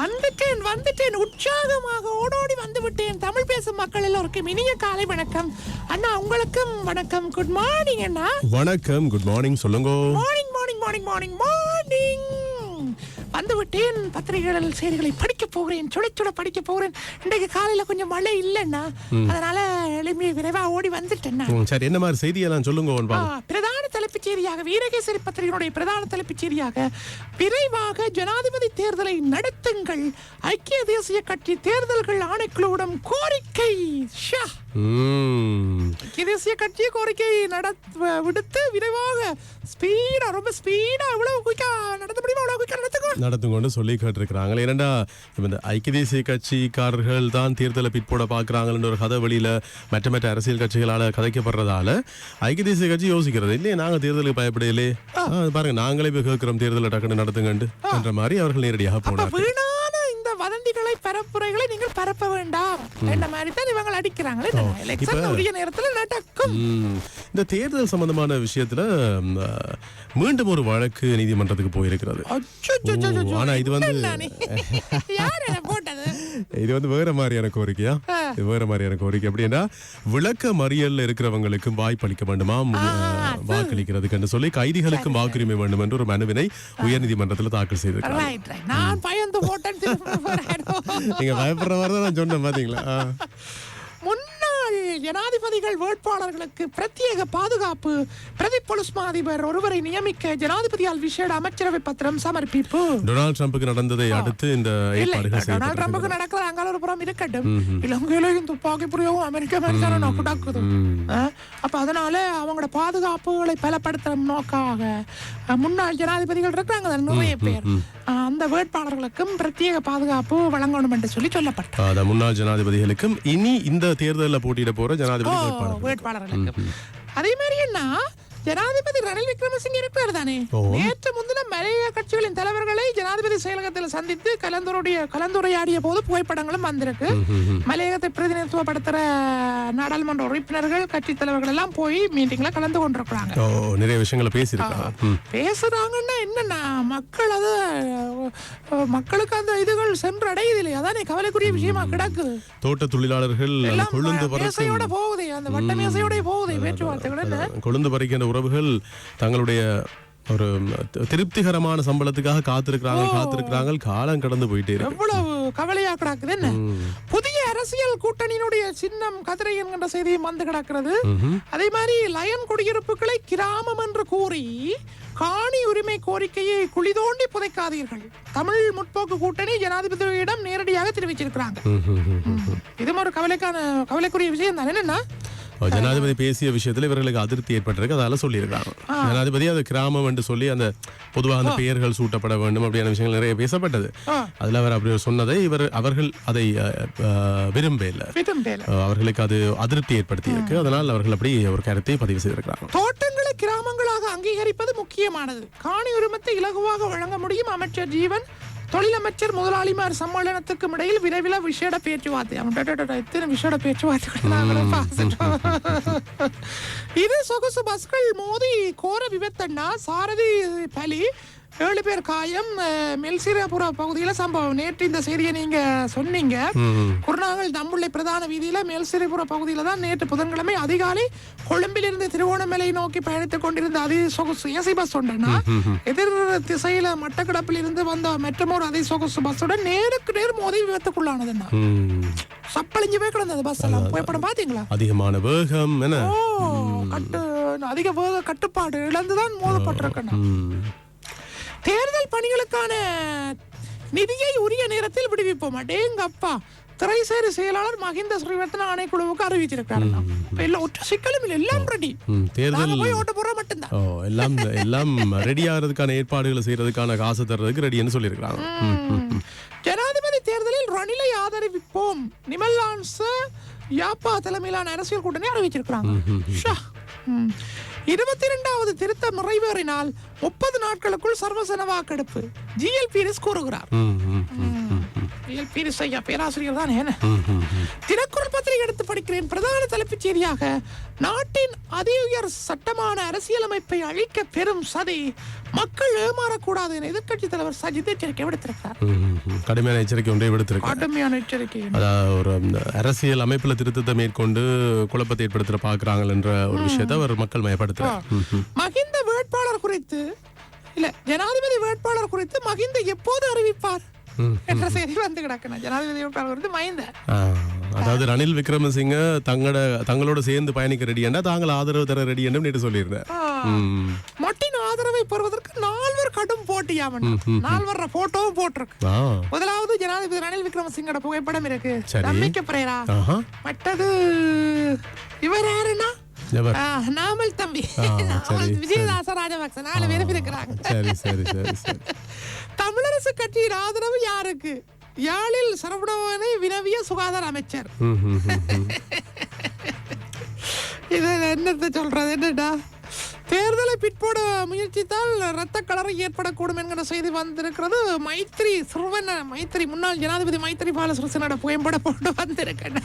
வந்துட்டேன் வந்துட்டேன். உற்சாகமாக ஓடோடி வந்து விட்டேன் தமிழ் பேசும் மக்கள் எல்லோருக்கும் இனிய காலை வணக்கம். அண்ணா உங்களுக்கும் வணக்கம். குட் மார்னிங் அண்ணா. வணக்கம். குட் மார்னிங் சொல்லுங்க. Morning morning morning morning morning வந்து விட்டேன் பத்திரிகைகள் செய்திகளை படிக்க போகிறேன். சுட சுட படிக்க போகிறேன். இன்றைக்கு காலையில கொஞ்சம் மழை இல்லைன்னா அதனால எழுப்பி விரைவா ஓடி வந்துட்டேன் ம், சரி. என்ன மாதிரி செய்தியெல்லாம் சொல்லுங்க தலைப்புச் செய்தியாக வீரகேசரி பத்திரிகையினுடைய பிரதான தலைப்புச் செய்தியாக விரைவாக ஜனாதிபதி தேர்தலை நடத்துங்கள். ஐக்கிய தேசிய கட்சி தேர்தல்கள் ஆணைக்குழுவிடம் கோரிக்கை. ஐக்கிய தேசிய கட்சி கோரிக்கை நடத்த விடுத்து விரைவாக ஸ்பீடா ரொம்ப ஸ்பீடா இவ்வளவு குயிக்கா நடத்த முடியுமா? இவ்வளவு குயிக்கா நடத்துங்க நடத்தும் கொண்டு சொல்லி கேட்டிருக்கிறாங்க ஏனண்டா இப்ப இந்த ஐக்கிய தேசிய கட்சிக்காரர்கள் தான் தேர்தலை பிற்போட பாக்குறாங்கன்னு ஒரு கதை வெளியில மற்ற மற்ற அரசியல் கட்சிகளால கதைக்கப்படுறதால ஐக்கிய தேசிய கட்சி யோசிக்கிறது இல்லையே நாங்க தேர்தலுக்கு பயப்படையிலே பாருங்க நாங்களே போய் கேட்கிறோம் தேர்தலை டக்குன்னு நடத்துங்கண்டு என்ற மாதிரி அவர்கள் நேரடியாக அப்ப பரப்புரைகளை நீங்கள் பரப்ப வேண்டாம். என்ற மாதிரி தான் இவங்க அடிக்கிறாங்களே எலெக்ஷன் உரிய நேரத்துல நடக்கும். இந்த தேர்தல் சம்பந்தமான விஷயத்துல மீண்டும் ஒரு வழக்கு நீதிமன்றத்துக்கு போயிருக்கிறது. ஆனா இது வந்து- இது வந்து வேற மாதிரியான கோரிக்கையா? இது வேற மாதிரியான கோரிக்கை. அப்படின்னா விளக்க மறியல்ல இருக்கிறவங்களுக்கும் வாய்ப்பளிக்க வேண்டுமா? வாக்களிக்கிறதுக்கு சொல்லி கைதிகளுக்கும் வாக்குரிமை வேண்டும் என்று ஒரு மனுவினை உயர்நீதிமன்றத்தில் தாக்கல் ரைட் நான் பயந்து போட்டேன். நீங்க பயப்படுற மாதிரி தான் நான் சொன்னேன் பாத்தீங்களா? ஜனாதிபதிகள் வேட்பாளர்களுக்கு பிரத்யேக பாதுகாப்பு. பிரதி அதிபர் ஒருவரை நியமிக்க ஜனாதிபதியால் விசேட அமைச்சரவை பத்திரம் சமர்ப்பிப்பு. டொனால்ட் ட்ரம்புக்கு நடந்ததை அடுத்து இந்த டொனால்ட். ட்ரம்புக்கு நடக்கிற அங்கால ஒரு புறம் இருக்கட்டும் இலங்கையிலையும் துப்பாக்கி பிரயோகம் அமெரிக்கா மேற்கான நோக்கு நடக்குது ஆ? அப்ப அதனால அவங்களோட பாதுகாப்புகளை பலப்படுத்துற நோக்காக முன்னாள் ஜனாதிபதிகள் இருக்கிறாங்க நிறைய பேர். அந்த வேட்பாளர்களுக்கும் பிரத்யேக பாதுகாப்பு வழங்கணும் என்று சொல்லி சொல்லப்பட்டது. முன்னாள் ஜனாதிபதிகளுக்கும் இனி இந்த தேர்தலில் போட்டியிட போற ஜனாதிபதி ஓ, வேட்பாளர். வேட்பாளர்களுக்கு அதே மாதிரி என்ன? ஜனாதிபதி ரணில் விக்ரமசிங்க இருக்கிறார் தானே. நேற்று முன்தினம் மலைய கட்சிகளின் தலைவர்களை ஜனாதிபதி செயலகத்தில் சந்தித்து கலந்துரைய கலந்துரையாடிய போது புகைப்படங்களும் வந்திருக்கு. மலையகத்தை பிரதிநிதித்துவப்படுத்துற நாடாளுமன்ற உறுப்பினர்கள் கட்சி தலைவர்கள் எல்லாம் போய் மீட்டிங்ல கலந்து கொண்டிருக்கிறாங்க. நிறைய விஷயங்களை பேசியிருக்காங்க. பேசுறாங்கன்னா என்னன்னா மக்கள் அது மக்களுக்கு அந்த இதுகள் சென்றடையுது இல்லையா அதானே கவலைக்குரிய விஷயமா கிடக்குது தோட்ட தொழிலாளர்கள் கொழுந்து போகுது அந்த வட்ட மேசையோட போகுது பேச்சுவார்த்தைகள் கொழுந்து பறிக்கின்ற உறவுகள் தங்களுடைய ஒரு திருப்திகரமான சம்பளத்துக்காக காத்திருக்கிறாங்க காத்திருக்கிறாங்க காலம் கடந்து போயிட்டே இருக்கு. எவ்வளவு கவலையா கிடக்குது என்ன புதிய அரசியல் கூட்டணியினுடைய சின்னம் கதிரை என்கின்ற செய்தியும் வந்து கிடக்கிறது. அதே மாதிரி லயன் குடியிருப்புகளை கிராமம் என்று கூறி காணி உரிமை கோரிக்கையை குழி தோண்டி புதைக்காதீர்கள். தமிழ் முற்போக்கு கூட்டணி ஜனாதிபதியிடம் நேரடியாக தெரிவிச்சிருக்கிறாங்க. இதுவும் ஒரு கவலைக்கான கவலைக்குரிய விஷயம் தான் என்னன்னா? ஜனாதிபதி பேசிய விஷயத்துல இவர்களுக்கு அதிருப்தி ஏற்பட்டிருக்கு. அதால சொல்லியிருக்காங்க. ஜனாதிபதி அது கிராமம் என்று சொல்லி அந்த பொதுவாக அந்த பெயர்கள் சூட்டப்பட வேண்டும் அப்படியான விஷயங்கள் நிறைய பேசப்பட்டது. அதுல அவர் அப்படி சொன்னதை இவர் அவர்கள் அதை விரும்ப இல்லை விதம் பேல அவர்களுக்கு அது அதிருப்தி ஏற்படுத்தி இருக்கு அதனால் அவர்கள் அப்படி ஒரு கருத்தை பதிவு செய்திருக்கிறாங்க. தோட்டங்களை கிராமங்களாக அங்கீகரிப்பது முக்கியமானது. காணி உரிமத்தை இலகுவாக வழங்க முடியும். அமைச்சர் ஜீவன் தொழிலமைச்சர் முதலாளிமார் சம்மேளனத்துக்கும் இடையில் விரைவில் விசேட பேச்சுவார்த்தை எத்தனை விசேட பார்த்துட்டோம். இது சொகுசு பஸ்கள் மோதி கோர விபத்தண்ணா சாரதி பலி ஏழு பேர் காயம் மெல்சிராபுர பகுதியில் சம்பவம். நேற்று இந்த செய்தியை நீங்க சொன்னீங்க. குருநாகல் தம்புள்ளை பிரதான வீதியில மேல்சிறைபுர பகுதியில தான் நேற்று புதன்கிழமை அதிகாலை கொழும்பிலிருந்து திருவோணமலை நோக்கி பயணித்துக் கொண்டிருந்த அதி சொகுசு ஏசி பஸ் ஒன்றனா எதிர் திசையில மட்டக்கிடப்பில் இருந்து வந்த மற்றொரு அதி சொகுசு பஸ்ஸுடன் நேருக்கு நேர் மோதி விபத்துக்குள்ளானதுன்னா. சப்பளிஞ்சு போய் கிடந்தது பஸ் எல்லாம். புகைப்படம் பாத்தீங்களா அதிகமான வேகம் என்ன? அதிக வேக கட்டுப்பாடு இழந்துதான் மோதப்பட்டிருக்கணும். தேர்தல் பணிகளுக்கான நிதியை உரிய நேரத்தில் விடுவிப்போம். அடேங்க அப்பா திரைசேரி செயலாளர் மஹிந்த ஸ்ரீவர்த்தன ஆணைக்குழுவுக்கு அறிவிச்சிருக்காரு எல்லாம் ஒற்ற சிக்கலும் இல்லை எல்லாம் ரெடி தேர்தல் போய் ஓட்ட போறோம் மட்டும்தான். ஓ எல்லாம் எல்லாம் ரெடி ஆகிறதுக்கான ஏற்பாடுகளை செய்யறதுக்கான காசு தர்றதுக்கு ரெடின்னு சொல்லியிருக்காங்க ம். ஜனாதிபதி தேர்தலில் ரணிலை ஆதரிப்போம். நிமல்லான்ஸ் யாப்பா தலைமையிலான அரசியல் கூட்டணி அறிவிச்சிருக்கிறாங்க. இருபத்தி இரண்டாவது திருத்தம் நிறைவேறினால் முப்பது நாட்களுக்குள் சர்வசன வாக்கெடுப்பு ஜிஎல்பி கூறுகிறார். பீரிஸ் ஐயா பேராசிரியர் தான் என்ன தினக்குரல் பத்திரிகை எடுத்து படிக்கிறேன். பிரதான தலைப்புச் செய்தியாக நாட்டின் அதி உயர் சட்டமான அரசியலமைப்பை அழிக்க பெரும் சதி. மக்கள் ஏமாறக்கூடாது என எதிர்க்கட்சி தலைவர் சஜித் எச்சரிக்கை விடுத்திருக்கிறார். கடுமையான எச்சரிக்கை ஒன்றை விடுத்திருக்கேன் கடுமையான எச்சரிக்கை. ஒரு அரசியல் அமைப்புல திருத்தத்தை மேற்கொண்டு குழப்பத்தை ஏற்படுத்த பாக்குறாங்க என்ற ஒரு விஷயத்தை அவர் மக்கள் மயப்படுத்துறார். மகிந்த வேட்பாளர் குறித்து இல்ல ஜனாதிபதி வேட்பாளர் குறித்து மகிந்த எப்போது அறிவிப்பார்? என்ற செய்தி வந்து கிடக்கணும் ஜனாதிபதி வேட்பாளர் ஆ, அதாவது ரணில் விக்ரமசிங்க தங்களோட தங்களோட சேர்ந்து பயணிக்க ரெடி என்றா தாங்கள் ஆதரவு தர ரெடி என்று நேற்று சொல்லியிருந்தார் ம். மொட்டின் ஆதரவை பெறுவதற்கு நால்வர் கடும் போட்டியாமன் நால்வர் போட்டோவும் போட்டிருக்கு. முதலாவது ஜனாதிபதி ரணில் விக்ரமசிங்கோட புகைப்படம் இருக்கு. நம்பிக்கை பிரேரா மற்றது இவர் யாருன்னா? நாமல் தம்பி விஜயதாச ராஜபக்ச நாலு பேரும் இருக்கிறாங்க சரி சரி சரி சரி தமிழரசு கட்சியின் ஆதரவு யாருக்கு யாழில் சரவணவனை வினவிய சுகாதார அமைச்சர். இது என்னத்தை சொல்றது என்னடா தேர்தலை பிற்போட முயற்சித்தால் இரத்த கலரை ஏற்படக்கூடும் என்கிற செய்தி வந்திருக்கிறது மைத்ரி சிறுவன் மைத்ரி முன்னாள் ஜனாதிபதி மைத்ரி பால சிறிசனோட புகைப்பட போட்டு வந்திருக்கேன்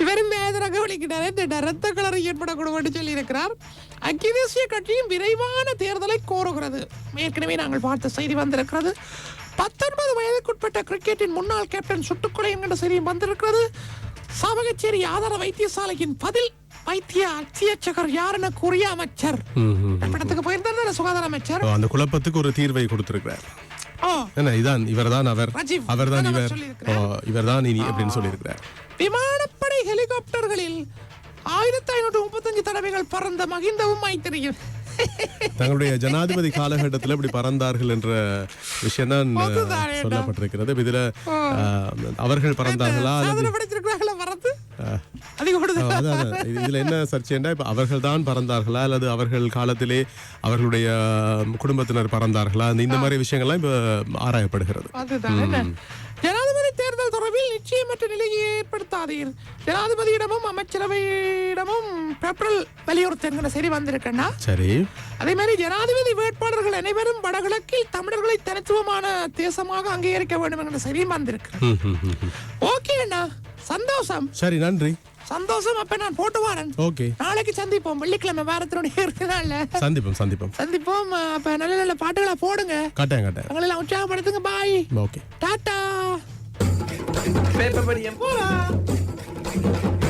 இவரும் வேதனை கவனிக்கிறார் என்னடா இரத்த கலரை ஏற்படக்கூடும் என்று சொல்லியிருக்கிறார். அக்கிய தேசிய கட்சியும் விரைவான தேர்தலை கோருகிறது. ஏற்கனவே நாங்கள் பார்த்த செய்தி வந்திருக்கிறது. பத்தொன்பது வயதுக்குட்பட்ட கிரிக்கெட்டின் முன்னாள் கேப்டன் சுட்டுக்கொலை என்கிற செய்தியும் வந்திருக்கிறது. சாவகச்சேரி ஆதார வைத்தியசாலையின் பதில் வைத்திய அத்தியட்சகர் யாருன்னு கூறிய அமைச்சர். படத்துக்கு போயிருந்தாரு சுகாதார அமைச்சர்? அந்த குழப்பத்துக்கு ஒரு தீர்வை கொடுத்திருக்கிறார். இதான் இவர்தான் அவர். அவர் இவர். சொல்லியிருக்கிறார். ஓ, இவர்தான் இனி அப்படின்னு சொல்லியிருக்கிறார். விமானப்படை ஹெலிகாப்டர்களில் ஆயிரத்தி ஐநூற்று முப்பத்தஞ்சு தடவைகள் பறந்த மகிந்தவும் மைத்திரியும். தங்களுடைய ஜனாதிபதி காலகட்டத்தில் இப்படி பறந்தார்கள் என்ற விஷயம் தான். சொல்லப்பட்டிருக்கிறது. இதுல அவர்கள் பறந்தார்களா? இதுல என்ன சர்ச்சைண்டா இப்ப அவர்கள் தான் பறந்தார்களா? அல்லது அவர்கள் காலத்திலே அவர்களுடைய குடும்பத்தினர் பறந்தார்களா? இந்த- இந்த மாதிரி விஷயங்கள்லாம் இப்ப ஆராயப்படுகிறது அதுதான் என்ன? ஜனாதிபதி தேர்தல் தொடர்பில் நிச்சயமற்ற நிலையை ஏற்படுத்தாதீர். ஜனாதிபதியிடமும் அமைச்சரவையிடமும் பெப்ரல் வலியுறுத்த என்கிற செய்தி வந்திருக்கேன்னா சரி. அதே மாதிரி ஜனாதிபதி வேட்பாளர்கள் அனைவரும் வடகிழக்கில் தமிழர்களை தனித்துவமான தேசமாக அங்கீகரிக்க வேண்டும் என்கிற செய்தியும் வந்திருக்கு. ஓகே அண்ணா. சந்தோஷம். சரி நன்றி. சந்தோஷம். அப்ப நான் போட்டு வரேன் ஓகே. நாளைக்கு சந்திப்போம். வெள்ளிக்கிழமை வாரத்தினுடைய இருக்கிறான்ல சந்திப்போம் சந்திப்போம். சந்திப்போம். அப்ப நல்ல நல்ல பாட்டுகளை போடுங்க. கட்டாயம் கட்டாயம். எங்களெல்லாம் உற்சாகப்படுத்துங்க. Bye okay. Tata. Pepa Maria Mola!